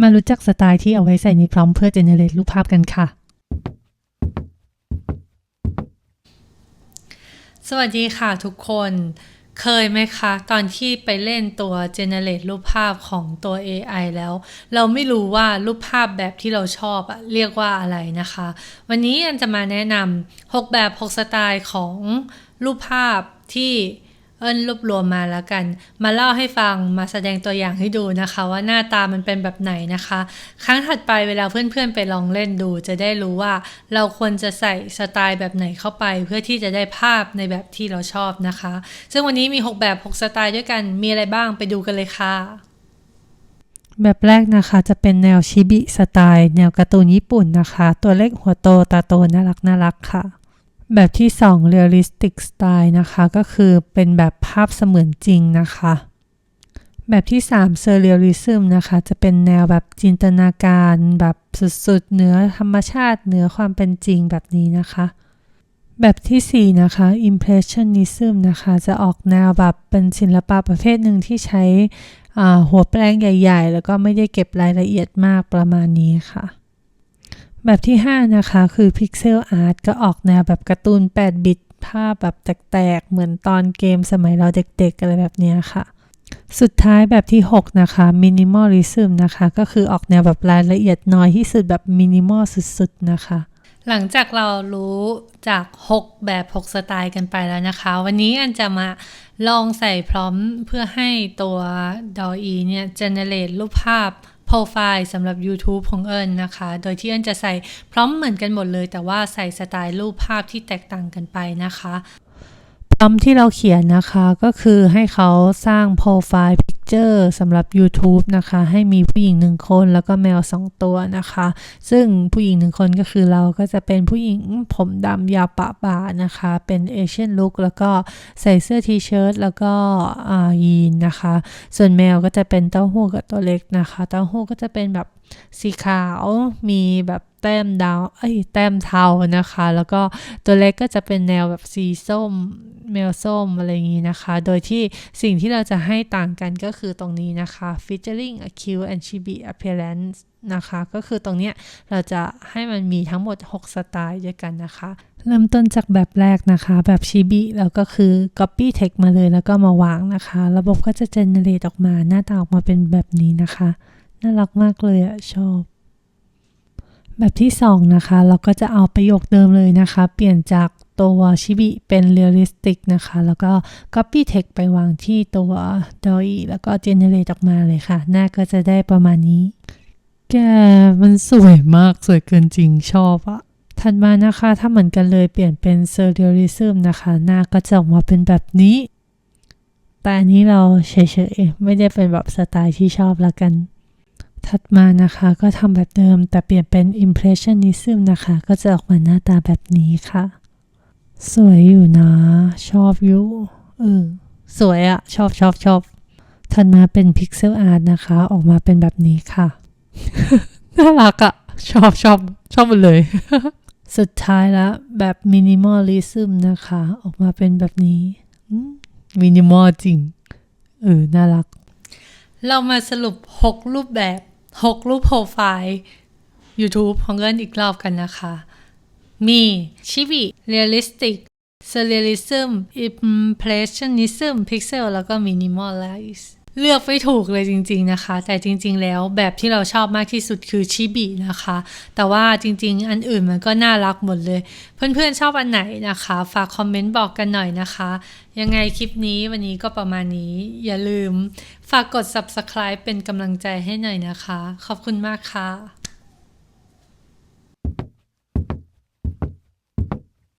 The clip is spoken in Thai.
มารู้จักสไตล์ที่เอาไว้ใส่ในพร้อมเพื่อเจเนเรตรูปภาพกันค่ะ สวัสดีค่ะทุกคน เคยไหมคะ ตอนที่ไปเล่นตัว generate รูปภาพของตัว AI แล้ว เราไม่รู้ว่ารูปภาพแบบที่เราชอบอะเรียกว่าอะไรนะคะ วันนี้อันจะมาแนะนำ6แบบ 6 สไตล์ของรูปภาพที่ เอิญรวบรวมมาแล้วกัน มาเล่าให้ฟังมาแสดงตัวอย่างให้ดูนะคะ ว่าหน้าตามันเป็นแบบไหนนะคะ ครั้งถัดไปเวลาเพื่อนๆไปลองเล่นดู จะได้รู้ว่าเราควรจะใส่สไตล์แบบไหนเข้าไป เพื่อที่จะได้ภาพในแบบที่เราชอบนะคะ ซึ่งวันนี้มี 6 แบบ 6 สไตล์ด้วยกันมีอะไรบ้างไปดูกันเลยค่ะแบบแรกนะคะจะเป็นแนวชิบิสไตล์ แนวการ์ตูนญี่ปุ่นนะคะ ตัวเล็กหัวโตตาโตน่ารักน่ารักค่ะ แบบที่2 realistic style นะคะ ก็คือเป็นแบบภาพเสมือนจริงนะคะ แบบที่3 surrealism นะคะ จะเป็นแนวแบบจินตนาการแบบสุดๆ เหนือธรรมชาติเหนือความเป็นจริงแบบนี้นะคะ แบบที่ 4 นะคะ impressionism นะคะ จะออกแนวแบบเป็นศิลปะประเภทหนึ่งที่ใช้หัวแปลงใหญ่ ๆ แล้วก็ไม่ได้เก็บรายละเอียดมากประมาณนี้ค่ะ แบบที่ 5 นะคะ คือ Pixel Art ก็ออกแนวแบบการ์ตูน 8 บิต ภาพแบบแตกๆ เหมือนตอนเกมสมัยเราเด็กๆ อะไรแบบเนี้ยค่ะ สุดท้ายแบบที่ 6 นะคะ Minimalism นะคะ ก็คือออกแนวแบบรายละเอียดน้อยที่สุดแบบมินิมอลสุดๆ นะคะ หลังจากเรารู้จาก 6 แบบ 6 สไตล์กันไปแล้วนะคะ วันนี้อันจะมาลองใส่พร้อมเพื่อให้ตัว d a l l e เนี่ย generate รูปภาพ โปรไฟล์สำหรับ YouTube ของเอิญนะคะ โดยที่เอิญจะใส่พร้อมเหมือนกันหมดเลย แต่ว่าใส่สไตล์รูปภาพที่แตกต่างกันไปนะคะพร้อมที่เราเขียนนะคะก็คือให้เขาสร้างโปรไฟล์ Picture สำหรับ YouTube นะคะ ให้มีผู้หญิงหนึ่งคนแล้วก็แมวสองตัวนะคะ ซึ่งผู้หญิงหนึ่งคนก็คือเราก็จะเป็นผู้หญิงผมดำยาวปะบ่านะคะ เป็นเอเชียนลุคแล้วก็ใส่เสื้อทีเชิ้ตแล้วก็ยีนนะคะ ส่วนแมวก็จะเป็นเต้าหู้กับตัวเล็กนะคะ เต้าหู้ก็จะเป็นแบบสีขาวมีแบบ แต้มดาวเอ้ยแต้มเทานะคะ แล้วก็ตัวเล็กก็จะเป็นแนวแบบสีส้มแมวส้มอะไรอย่างนี้นะคะ โดยที่สิ่งที่เราจะให้ต่างกันก็คือตรงนี้นะคะ featuring a cute and chibi appearance นะคะ ก็คือตรงเนี้ยเราจะให้มันมีทั้งหมด 6 สไตล์ด้วยกันนะคะ เริ่มต้นจากแบบแรกนะคะ แบบชิบิแล้วก็คือ copy text มาเลยแล้วก็มาวางนะคะ ระบบก็จะ generate ออกมาหน้าตาออกมาเป็นแบบนี้นะคะ น่ารักมากเลยอะชอบ แบบที่ 2 นะคะ เราก็จะเอาประโยคเดิมเลยนะคะ เปลี่ยนจากตัวชิบิเป็น realistic นะคะ แล้วก็ copy text ไปวางที่ตัว DALL-E แล้วก็ generate ออกมาเลยค่ะ หน้าก็จะได้ประมาณนี้ แกมันสวยมากสวยเกินจริงชอบอะถัดมานะคะ ถ้าเหมือนกันเลยเปลี่ยนเป็น surrealism นะคะ หน้าก็จะออกมาเป็นแบบนี้ แต่อันนี้เราเฉยๆไม่ได้เป็นแบบสไตล์ที่ชอบละกัน ถัดมานะคะก็ทำแบบเดิมแต่เปลี่ยนเป็น impressionism นะคะ ก็จะออกมาหน้าตาแบบนี้ค่ะ สวยอยู่นะ ชอบอยู่เออสวยอะชอบชอบชอบถัดมาเป็น pixel art นะคะ ออกมาเป็นแบบนี้ค่ะ น่ารักอะชอบชอบชอบหมดเลย สุดท้ายล้วแบบ minimalism นะคะ ออกมาเป็นแบบนี้มินิมอลจริงเออน่ารักเรามาสรุป 6 รูปแบบ 6 รูปโปรไฟล์ YouTube ของเกิลอีกรอบกันนะคะ มีชิบิเรียลลิสติกเซเรียลิซึมอิมเพรสชันนิซึมพิกเซลแล้วก็มินิมอลไลซ์ เลือกไม่ถูกเลยจริง ๆนะคะ แต่จริง ๆ แล้วแบบที่เราชอบมากที่สุดคือชิบินะคะ แต่ว่าจริง ๆ อันอื่นมันก็น่ารักหมดเลย เพื่อนๆชอบอันไหนนะคะ ฝากคอมเมนต์บอกกันหน่อยนะคะ ยังไงคลิปนี้วันนี้ก็ประมาณนี้ อย่าลืม ฝากกด subscribe เป็นกำลังใจให้หน่อยนะคะ ขอบคุณมากค่ะ